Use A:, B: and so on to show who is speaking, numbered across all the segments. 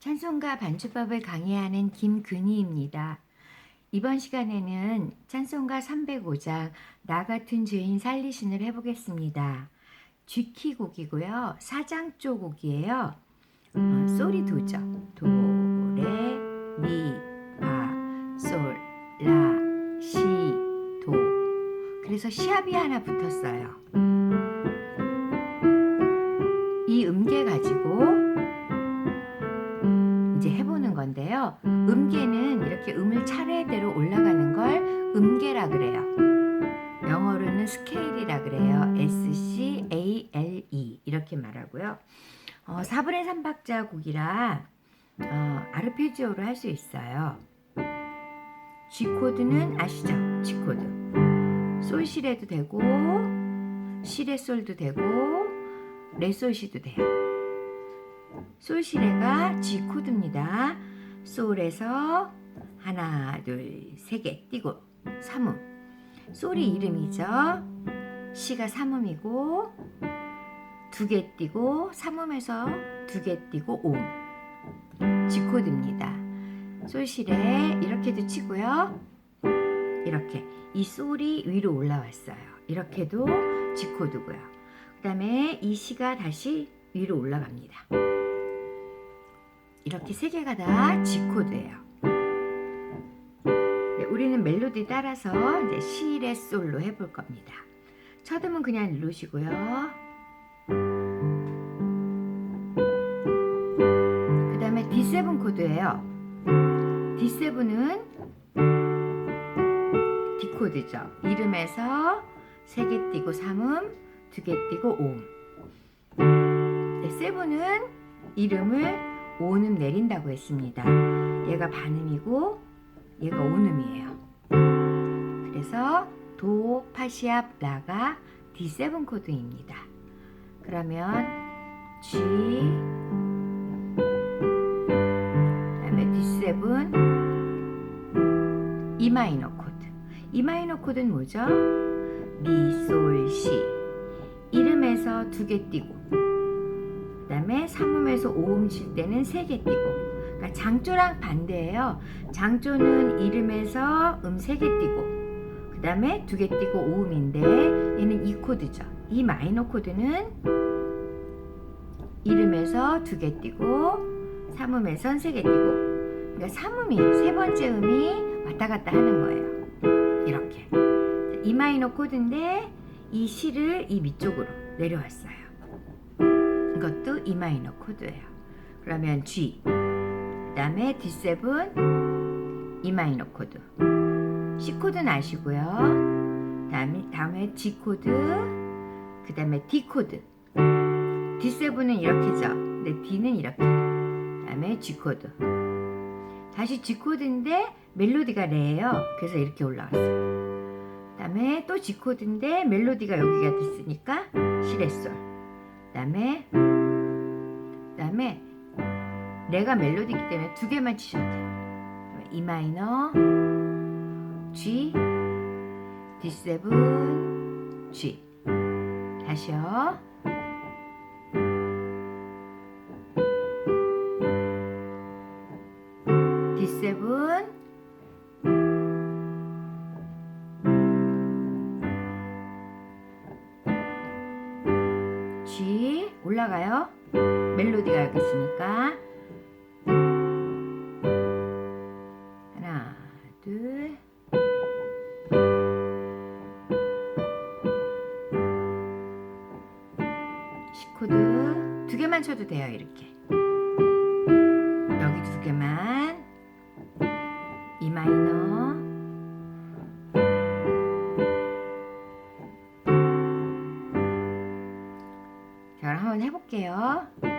A: 찬송가 반주법을 강의하는 김근희입니다. 이번 시간에는 찬송가 305장 나 같은 죄인 살리신을 해보겠습니다. G키 곡이고요. 4장조 곡이에요. 어, 솔이 도죠. 도, 레, 미, 파, 솔, 라, 시, 도. 그래서 시합이 하나 붙었어요. 음계는 이렇게 음을 차례대로 올라가는 걸 음계라 그래요. 영어로는 스케일이라 그래요. S C A L E 이렇게 말하고요. 어, 4분의 3박자 곡이라 어, 아르페지오로 할 수 있어요. G 코드는 아시죠? G 코드. 솔시레도 되고 시레솔도 되고 레솔시도 돼요. 솔시레가 G 코드입니다. 솔에서 하나, 둘, 세 개 띄고 삼음. 솔이 이름이죠. 시가 삼음이고 두 개 띄고 삼음에서 두 개 띄고 옴. G 코드입니다. 솔시레 이렇게도 치고요. 이렇게 이 솔이 위로 올라왔어요. 이렇게도 G 코드고요. 그 다음에 이 시가 다시 위로 올라갑니다. 이렇게 세 개가 다 G 코드예요. 네, 우리는 멜로디 따라서 이제 시레 솔로 해볼 겁니다. 첫 음은 그냥 누르시고요. 그 다음에 D7 코드예요. D7은 D 코드죠. 이름에서 세개 띄고 3음, 두개 띄고 5음. 네, 세븐은 이름을 5음 내린다고 했습니다. 얘가 반음이고 얘가 5음이에요. 그래서 도, 파시압, 라가 D7 코드입니다. 그러면 G 그다음에 D7 E 마이너 코드. E 마이너 코드는 뭐죠? 미, 솔, 시. 이름에서 두 개 띄고 그다음에 3음에서 5음 칠 때는 세개 띄고 그러니까 장조랑 반대예요. 장조는 이름에서 음세개 띄고 그 다음에 두개 띄고 5음인데 얘는 E 코드죠. E 마이너 코드는 이름에서 두개 띄고 3음에선 세개 띄고 그러니까 3음이 세 번째 음이 왔다 갔다 하는 거예요. 이렇게 E 마이너 코드인데 이 시를 이 밑쪽으로 내려왔어요. 이것도 E 마이너 코드예요. 그러면 G 그다음에 D7 E 마이너 코드 C 코드는 아시고요. 다음에 다음에 G 코드 그다음에 D 코드 D7은 이렇게죠. 근데 D는 이렇게. 그다음에 G 코드. 다시 G 코드인데 멜로디가 레예요. 그래서 이렇게 올라왔어요. 그다음에 또 G 코드인데 멜로디가 여기가 됐으니까 시레솔. 그다음에 그 다음에 레가 멜로디이기 때문에 두 개만 치셔도 돼요. E 마이너, G, D7, G. 다시요. D7 G 올라가요. 멜로디가 여기 있으니까 하나, 둘. C 코드 두 개만 쳐도 돼요. 이렇게 여기 두 개만 E 마이너 자, 한번 해볼게요.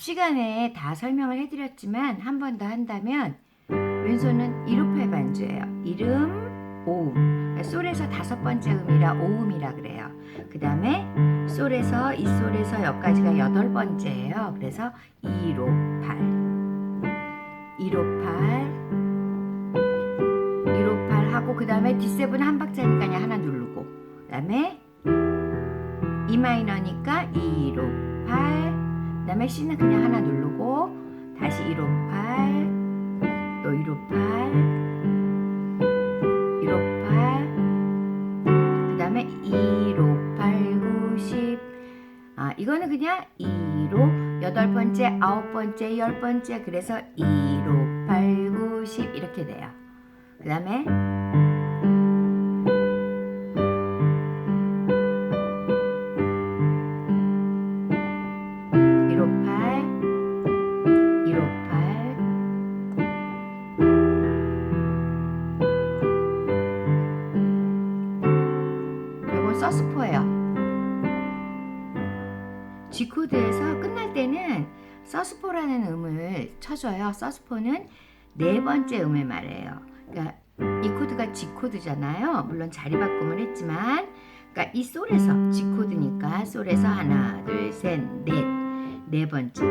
A: 시간에 다 설명을 해드렸지만 한 번 더 한다면 왼손은 158 반주예요. 이름, 오음. 그러니까 솔에서 다섯 번째 음이라 오음이라 그래요. 그 다음에 솔에서 이 솔에서 여기까지가 여덟 번째예요. 그래서 158, 158, 158 하고 그 다음에 D7 한 박자니까 그냥 하나 누르고 그 다음에 E 마이너니까 158, 그 다음에 C는 그냥 하나 누르고 다시 158, 또 158, 158, 그 다음에 158, 90. 아, 이거는 그냥 2로 여덟 번째, 아홉 번째, 열 번째 그래서 158, 90 이렇게 돼요. 그 다음에 G 코드에서 끝날 때는 서스포라는 음을 쳐줘요. 서스포는 네 번째 음을 말해요. 그러니까 이 코드가 G 코드잖아요. 물론 자리 바꿈을 했지만, 그러니까 이 솔에서 G 코드니까 솔에서 하나, 둘, 셋, 넷, 네 번째.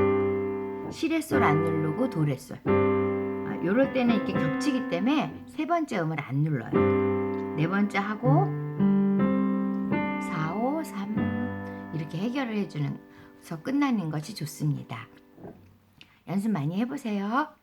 A: 시레 솔 안 누르고 도레 솔. 아, 요럴 때는 이렇게 겹치기 때문에 세 번째 음을 안 눌러요. 네 번째 하고 4, 5, 3 이렇게 해결을 해주는 서 끝나는 것이 좋습니다. 연습 많이 해보세요.